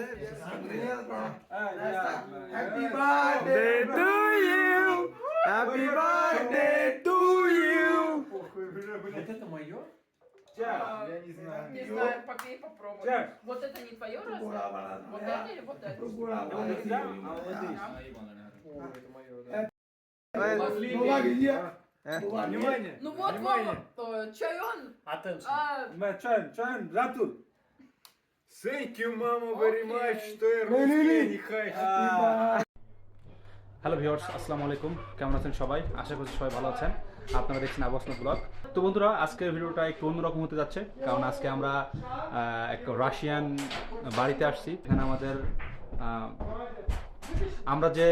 Happy birthday to you. Happy birthday to you. Вот это мое? А, Я не знаю. Не знаю, попей, попробуй. Чак. Вот это не твое разве? Вот это или вот это? Вот это а мое, Последний. Внимание. Ну вот, вот, чайон. Attention. А, Чан, Чан, Ратул. Thank you, mama, very much. তো এর hello viewers আসসালামু আলাইকুম কেমন আছেন সবাই? আশা করছি সবাই ভালো আছেন। আপনারা দেখছেন আবাসনা ব্লগ। তো বন্ধুরা আজকের ভিডিওটা একটু অন্যরকম হতে যাচ্ছে। কারণ আজকে আমরা এক রাশিয়ান বাড়িতে আসছি। এখানে আমাদের আমরা যে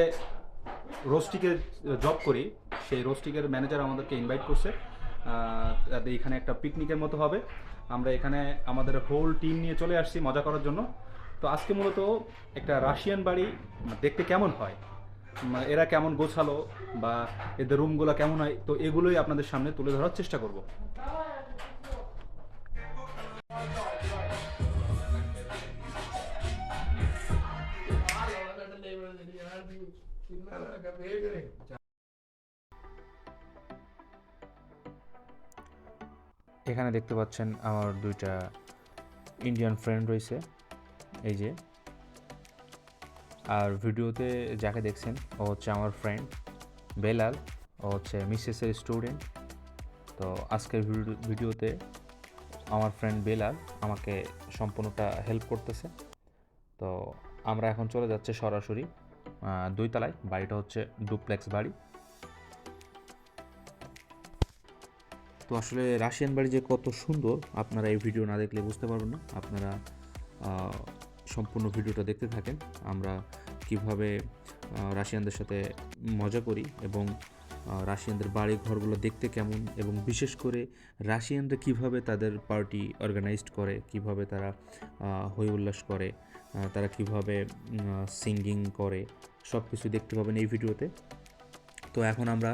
রোস্টিকের জব করি সেই রোস্টিকের ম্যানেজার আমাদেরকে ইনভাইট করছে। এখানে একটা পিকনিকের মতো হবে। আমরা এখানে আমাদের হোল টিম নিয়ে চলে আসছি মজা করার জন্য। তো আজকে মূলত একটা রাশিয়ান বাড়ি দেখতে কেমন হয় মানে এরা কেমন গোছালো বা এদের রুমগুলো কেমন হয়, তো এগুলোই আপনাদের সামনে তুলে ধরার চেষ্টা করব। এখানে দেখতে পাচ্ছেন আমার দুইটা ইন্ডিয়ান ফ্রেন্ড রয়েছে। এই যে। আর ভিডিওতে যাকে দেখছেন ও হচ্ছে আমার ফ্রেন্ড বেলাল। ও হচ্ছে মিসেসের স্টুডেন্ট তো আজকের ভিডিও- ভিডিওতে আমার ফ্রেন্ড বেলাল আমাকে সম্পূর্ণটা হেল্প করতেছে। তো আমরা এখন চলে যাচ্ছে সরাসরি আহ, দুই তলায় বাড়িটা হচ্ছে ডুপ্লেক্স বাড়ি। তো আসলে রাশিয়ান বাড়ি যে কত সুন্দর, আপনারা এই ভিডিও না দেখলে বুঝতে পারবেন না। আপনারা সম্পূর্ণ ভিডিওটা দেখতে থাকেন। আমরা কীভাবে রাশিয়ানদের সাথে মজা করি এবং রাশিয়ানদের বাড়ি ঘরগুলো দেখতে কেমন এবং বিশেষ করে রাশিয়ানরা কীভাবে তাদের পার্টি অর্গানাইজড করে, কীভাবে তারা হই উল্লাস করে তারা কীভাবে সিঙ্গিং করে সব কিছু দেখতে পাবেন এই ভিডিওতে। তো এখন আমরা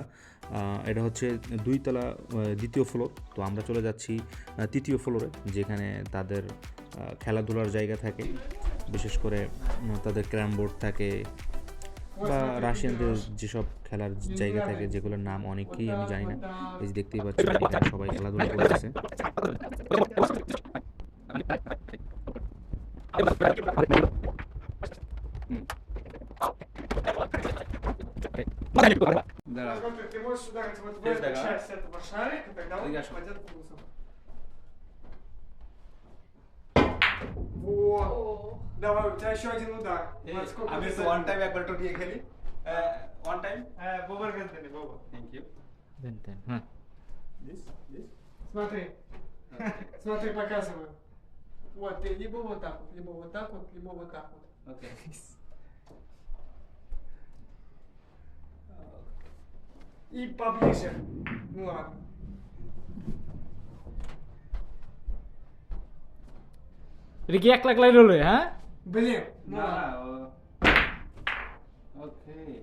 এটা হচ্ছে দুইতলা আহ, দ্বিতীয় ফ্লোর তো আমরা চলে যাচ্ছি তৃতীয় ফ্লোরে যেখানে তাদের খেলাধুলার জায়গা থাকে বিশেষ করে তাদের ক্যারাম বোর্ড থাকে বা রাশিয়ানদের যেসব খেলার জায়গা থাকে যেগুলোর নাম অনেকেই আমি জানি না এই যে দেখতেই পাচ্ছি এখানে সবাই খেলাধুলা করতেছে Смотри, ты можешь ударить вот в Есть, эту да. часть этого шарика, тогда он Я шо? попадет в голосом. Вот. о, Давай, у тебя еще один удар. Вот сколько আমি ты তো забил. ওয়ান টাইম একবার টোটিয়ে খেলি one time Э, Бобр Газдани, Боба. Thank you hmm this this Смотри. Смотри, показываю. Вот, ты либо вот так вот, либо вот так вот, либо вот так вот. Okay И поближе. Ну ладно. Ригек лак лайнули, а? Блин, ну ладно. Окей.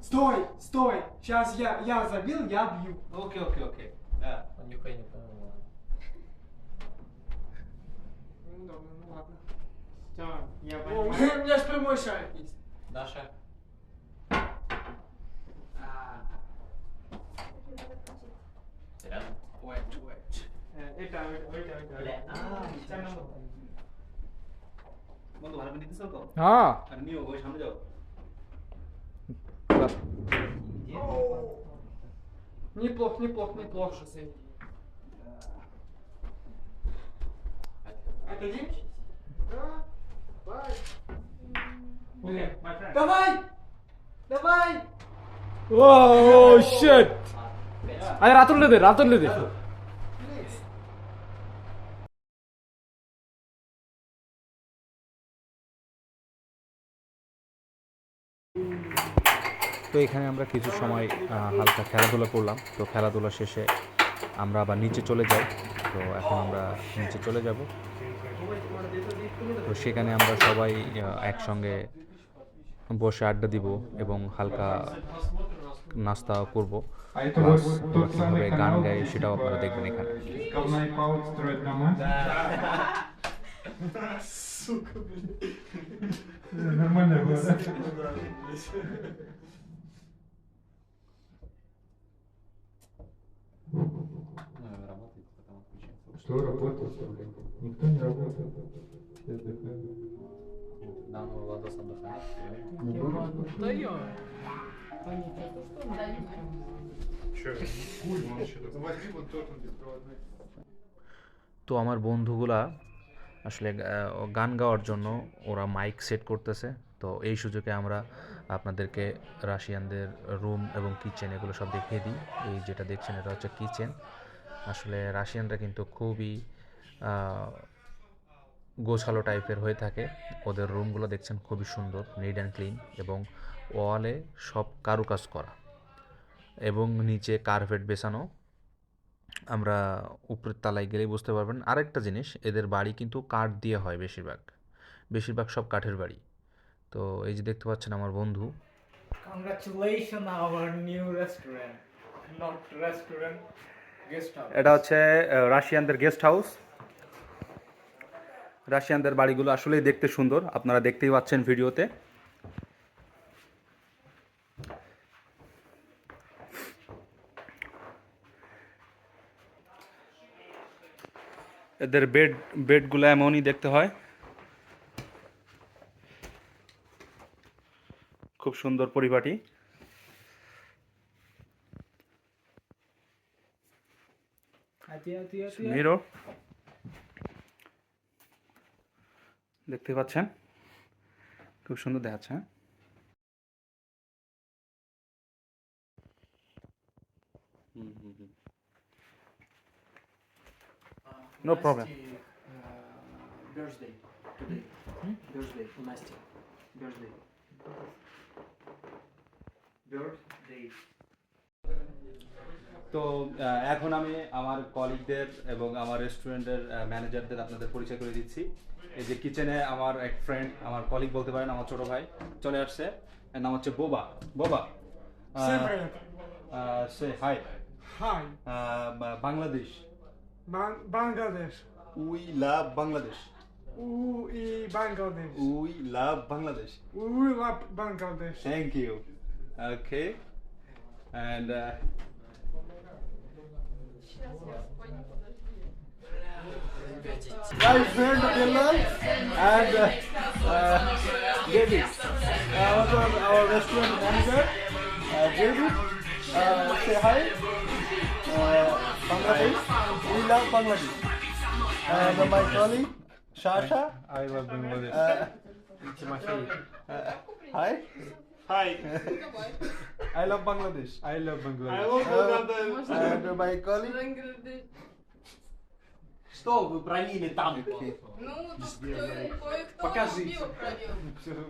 Стой, стой. Сейчас я, я забил, я бью. Окей, окей, окей. Да. Он нихуя не понял. Ну, ну ладно. Все, я понял. У меня же прямой шар есть. Даша. Э, Это, это, это, это. Тебя надо- বন্ধু ভালো করে নিতেছো তো হ্যাঁ আর নিও ওই সামনে যাও Неплохо, неплохо, неплохо. Это один? Да. Давай. Блин. Давай! Давай! ও শিট আরে রাতুল দে রাতুল দে এখানে আমরা কিছু সময় আহ, হালকা খেলাধুলা করলাম তো খেলাধুলা শেষে আমরা আবার নিচে চলে যাই তো এখন আমরা নিচে চলে যাব তো সেখানে আমরা সবাই আহ, একসঙ্গে বসে আড্ডা দিব এবং হালকা নাস্তা করব Plus আমরা কীভাবে গান গাই সেটাও আপনারা দেখবেন এখানে Говна и паук строят дома. Сука, блядь. Нормально было, да? отключается. Что работает? Никто не работает. Все отдыхают. Да, ну, Владос отдыхает. Да я. Возьми вот тот он беспроводной. তো আমার বন্ধুগুলা আসলে আহ, গান গাওয়ার জন্য ওরা মাইক সেট করতেছে তো এই সুযোগে আমরা আপনাদেরকে রাশিয়ানদের রুম এবং কিচেন এগুলো সব দেখিয়ে দিই এই যেটা দেখছেন এটা হচ্ছে কিচেন আসলে রাশিয়ানরা কিন্তু খুবই গোছালো টাইপের হয়ে থাকে। ওদের রুমগুলো দেখছেন খুবই সুন্দর নিট অ্যান্ড ক্লিন এবং ওয়ালে সব কারুকাজ করা। এবং নিচে কার্পেট বেছানো। আমরা উপরের তালায় গেলেই বুঝতে পারবেন। আরেকটা জিনিস এদের বাড়ি কিন্তু কাঠ দিয়ে হয় বেশিরভাগ। বেশিরভাগ সব কাঠের বাড়ি। তো এই যে দেখতে পাচ্ছেন আমার বন্ধু। New restaurant. Not restaurant, guest house. এটা হচ্ছে রাশিয়ানদের গেস্ট হাউস রাশিয়ানদের বাড়িগুলো আসলেই দেখতে সুন্দর। আপনারা দেখতেই পাচ্ছেন ভিডিওতে। এদের বেড বেডগুলো এমনই দেখতে হয়। খুব সুন্দর পরিপাটি। মিরো দেখতে পাচ্ছেন খুব সুন্দর দেখাচ্ছে হ্যাঁ No problem. birthday today. Birthday, Nasty. Birthday. Birthday. তো এখন আমি আমার কলিগদের এবং আমার রেস্টুরেন্টের ম্যানেজারদের আপনাদের পরিচয় করে দিচ্ছি। এই যে কিচেনে আমার এক ফ্রেন্ড আমার কলিগ বলতে পারেন আমার ছোট ভাই চলে আসছে। নাম হচ্ছে বোবা। বোবা? সে hi hi Bangladesh. Bangladesh. We love Bangladesh. We Bangladesh. We love Bangladesh. We love Bangladesh. Thank you okay and my friend Bilal and uh, uh, David. Uh, our, our restaurant manager, uh, David. Uh, say hi. Uh, Bangladesh. We love Bangladesh. And my colleague, Shasha. I love Bangladesh. Uh, uh, hi. Hi. I love Bangladesh. I love Bangladesh. I love Bangladesh. and my colleague. Что вы пролили там? Ну, кое- кое-кто Покажите. пролил.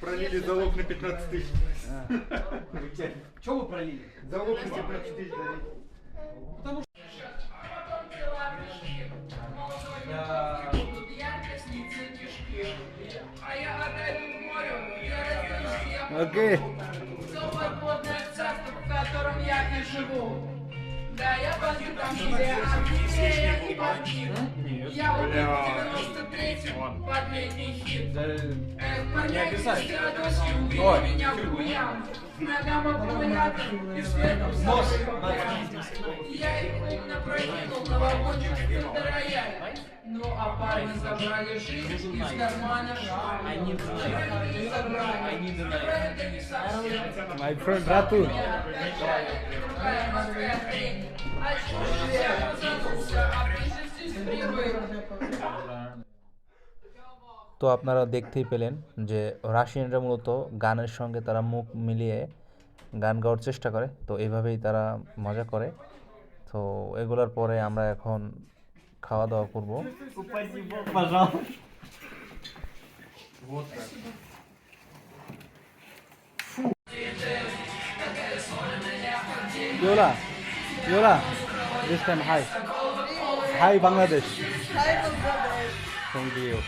Пролили залог на 15 тысяч. Что вы пролили? Залог на 15 тысяч дали. А Окей. Целое водное царство, в котором я и живу. Да, я бандитом себе, а мне и бандит. Я вот 93-м под хит. Эх, парня, ты с меня в ногам обманятым и светом Нос Я их умно проникнул новогодним сценараями но опалы ну, а забрали жизнь из кармана шара. Они забрали, они забрали. Мой фронт, брату. Отчуждение, задумся, а ты же здесь তো আপনারা দেখতেই পেলেন যে রাশিয়ানরা মূলত গানের সঙ্গে তারা মুখ মিলিয়ে গান গাওয়ার চেষ্টা করে। তো এভাবেই তারা মজা করে। তো এগুলোর পরে আমরা এখন খাওয়া দাওয়া করব time hi hi Bangladesh hi Bangladesh thank you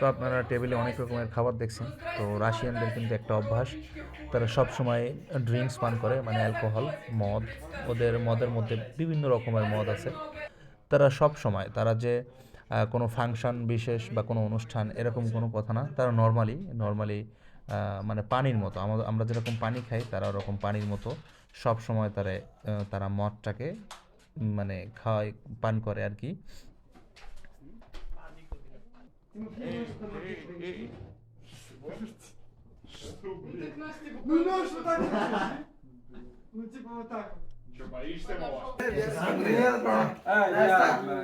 তো আপনারা টেবিলে অনেক রকমের খাবার দেখছেন। তো রাশিয়ানদের কিন্তু একটা অভ্যাস। তারা সব সময় ড্রিঙ্কস পান করে মানে অ্যালকোহল, মদ। ওদের মদের মধ্যে বিভিন্ন রকমের মদ আছে। তারা সব সময় তারা যে কোনো ফাংশন বিশেষ বা কোনো অনুষ্ঠান এরকম কোনো কথা না। তারা নর্মালি নর্মালি মানে পানির মতো। আমরা যেরকম পানি খাই তারা ওরকম পানির মতো সব সময় তারা তারা মদটাকে মানে খাওয়ায় পান করে আর কি।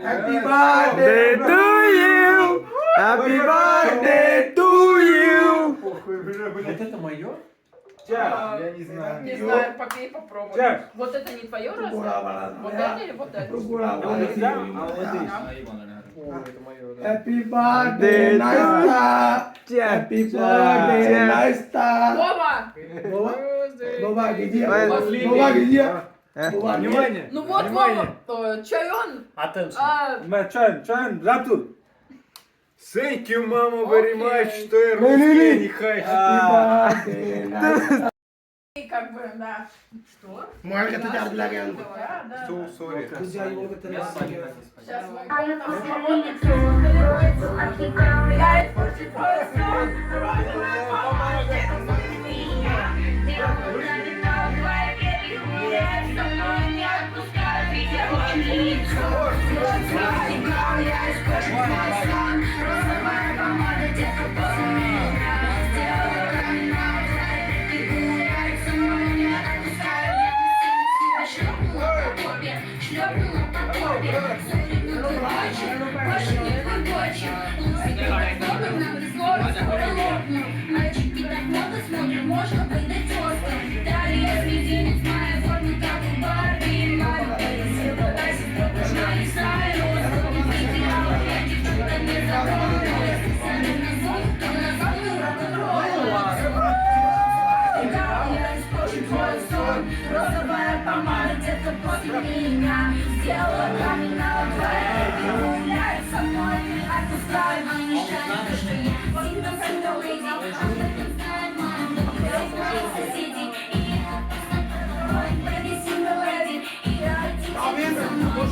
Happy birthday to А, Я не знаю. Не знаю, попей, попробуй. Чак. Вот это не твое разве? Вот это или вот это? А. Happy birthday, Настя! Happy birthday, Настя! Вова! Боба, Боба, где? Боба, где? Боба, Внимание! Ну вот! Вова, чайон. Attention! А, Чан, Чан, Ратул! Thank you, mama, very much, что я русский, не хочу. Настя! и как бы, да. Что? Малька, ты тебя отблагал. Да, да. Друзья, его это не Сейчас Можна бити тостом Далі я свій має форму так у барбі Маю пенсію, подайся, пропожна і сайро Витягала я дівчата не заборонилась За на зон, то на зону рок-н-ролу Я твой сон Розовая помада где-то после меня. Сделала камень на твоей Гуляй со мной, отпускай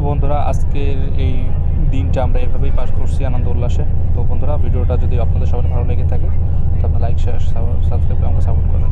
তো বন্ধুরা, আজকের এই দিনটা আমরা এভাবেই পাশ করছি আনন্দ উল্লাসে। তো বন্ধুরা, ভিডিওটা যদি আপনাদের সবার ভালো লেগে থাকে, তো আপনার লাইক শেয়ার সাবস্ক্রাইব আমাকে সাপোর্ট করেন